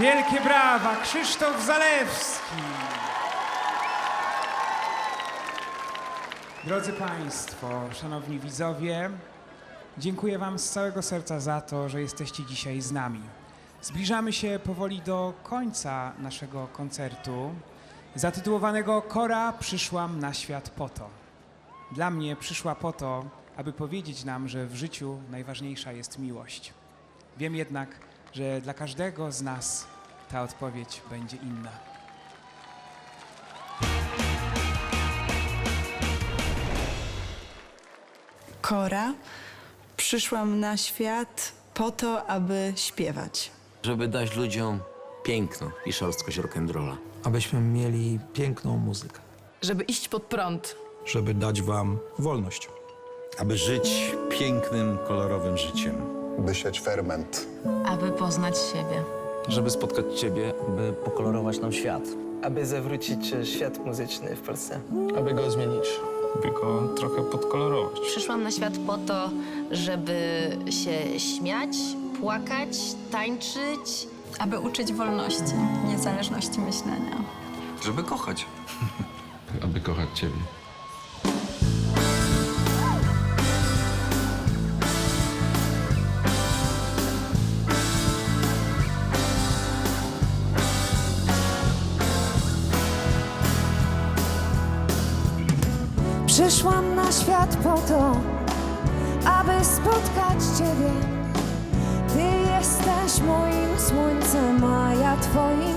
Wielkie brawa, Krzysztof Zalewski. Drodzy Państwo, Szanowni Widzowie, dziękuję Wam z całego serca za to, że jesteście dzisiaj z nami. Zbliżamy się powoli do końca naszego koncertu zatytułowanego Kora przyszłam na świat po to. Dla mnie przyszła po to, aby powiedzieć nam, że w życiu najważniejsza jest miłość. Wiem jednak, że dla każdego z nas ta odpowiedź będzie inna. Kora. Przyszłam na świat po to, aby śpiewać. żeby dać ludziom piękno i szorstkość rock'n'rolla. abyśmy mieli piękną muzykę, żeby iść pod prąd. żeby dać wam wolność. aby żyć pięknym, kolorowym życiem. by siać ferment. Aby poznać siebie. Żeby spotkać Ciebie, by pokolorować nam świat. aby zawrócić e, świat muzyczny w Polsce. aby go zmienić. By go trochę podkolorować. Przyszłam na świat po to, żeby się śmiać, płakać, tańczyć. aby uczyć wolności, niezależności myślenia. Żeby kochać. Aby kochać Ciebie. Przyszłam na świat po to, aby spotkać Ciebie. Ty jesteś moim słońcem, a ja Twoim,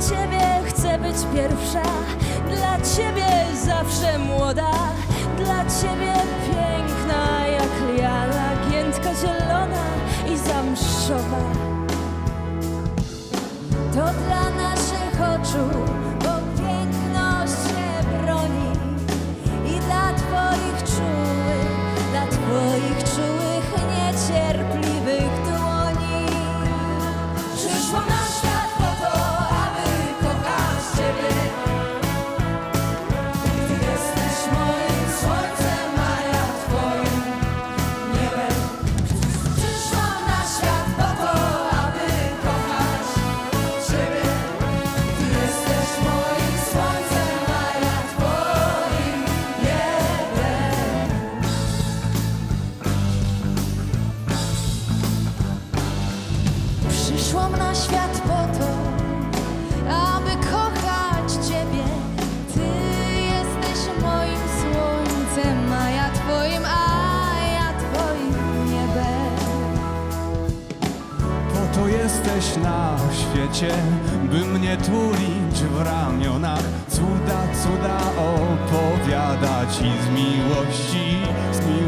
Ciebie chcę być pierwsza, dla Ciebie zawsze młoda, dla Ciebie piękna jak liana, giętka zielona i zamszowa. Przyszłam na świat po to, aby kochać Ciebie. Ty jesteś moim słońcem, a ja Twoim, a ja Twoim niebem. Po to jesteś na świecie, by mnie tulić w ramionach, cuda, cuda opowiadać i z miłości, z miłości.